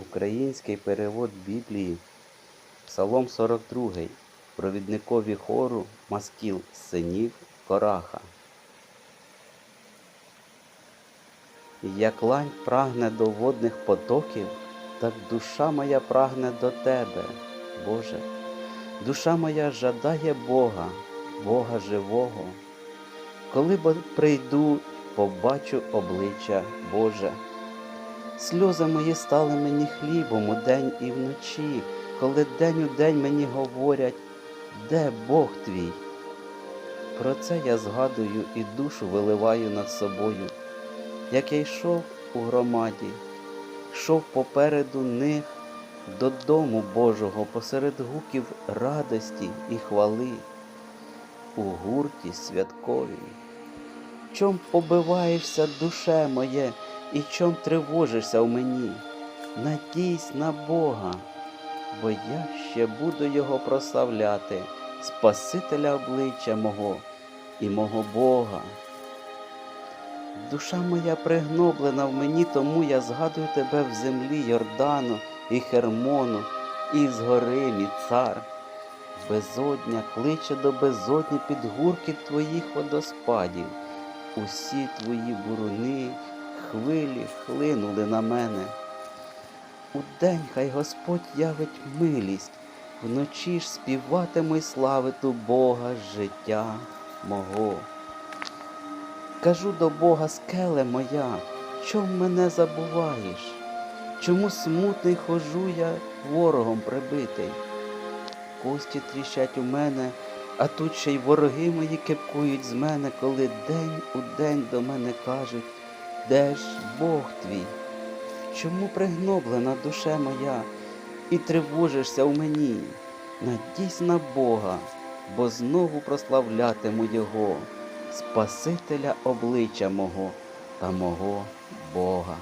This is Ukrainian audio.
Український перевод Біблії, Псалом 42, провідникові хору Маскіл синів Кораха. Як лань прагне до водних потоків, так душа моя прагне до Тебе, Боже. Душа моя жадає Бога, Бога живого. Коли прийду, побачу обличчя Боже. Сльози мої стали мені хлібом удень і вночі, коли день у день мені говорять, де Бог твій? Про це я згадую і душу виливаю над собою, як я йшов у громаді, йшов попереду них додому Божого посеред гуків радості і хвали, у гурті святковій. Чом побиваєшся, душе моє, і чом тривожишся в мені? Надійсь на Бога, бо я ще буду Його прославляти, Спасителя обличчя мого і мого Бога. Душа моя пригноблена в мені, тому я згадую тебе в землі Йордану і Хермону, і з гори мій. Безодня кличе до безодні під гуркіт твоїх водоспадів. Усі твої буруни, хвилі хлинули на мене. Удень хай Господь явить милість, вночі ж співатиму й славиту Бога життя мого. Кажу до Бога, скеле моя, чом мене забуваєш? Чому смутний хожу я ворогом прибитий? Кості тріщать у мене, а тут ще й вороги мої кепкують з мене, коли день у день до мене кажуть, де ж Бог твій? Чому пригноблена душа моя і тривожишся в мені? Надійсь на Бога, бо знову прославлятиму Його, Спасителя обличчя мого та мого Бога.